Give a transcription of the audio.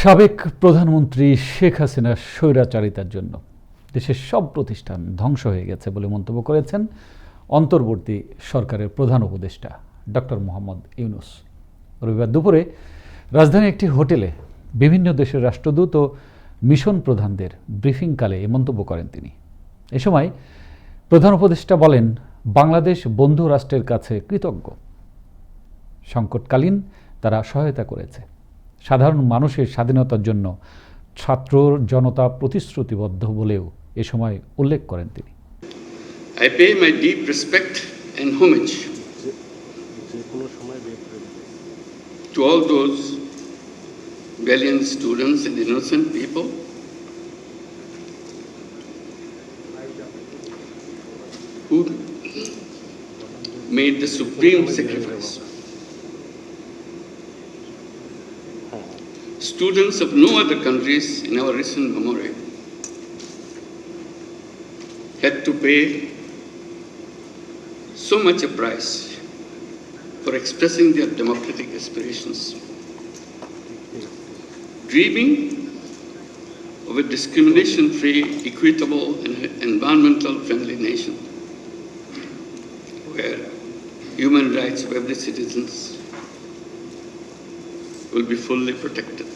সাবেক প্রধানমন্ত্রী শেখ হাসিনার স্বৈরাচারিতার জন্য দেশের সব প্রতিষ্ঠান ধ্বংস হয়ে গেছে বলে মন্তব্য করেছেন অন্তর্বর্তী সরকারের প্রধান উপদেষ্টা ডক্টর মোহাম্মদ ইউনুস। রবিবার দুপুরে রাজধানীর একটি হোটেলে বিভিন্ন দেশের রাষ্ট্রদূত ও মিশন প্রধানদের ব্রিফিংকালে এ মন্তব্য করেন তিনি। এ সময় প্রধান উপদেষ্টা বলেন, বাংলাদেশ বন্ধু রাষ্ট্রের কাছে কৃতজ্ঞ। সংকটকালীন তারা সহায়তা করেছে। সাধারণ মানুষের স্বাধীনতার জন্য ছাত্র জনতা প্রতিশ্রুতিবদ্ধ বলেও এ সময় উল্লেখ করেন তিনি। I pay my deep respect and homage to all those students and innocent made supreme sacrifice Students of no other countries in our recent memory had to pay so much a price for expressing their democratic aspirations. Dreaming of a discrimination free, equitable, and environmental friendly nation where human rights of every citizen will be fully protected.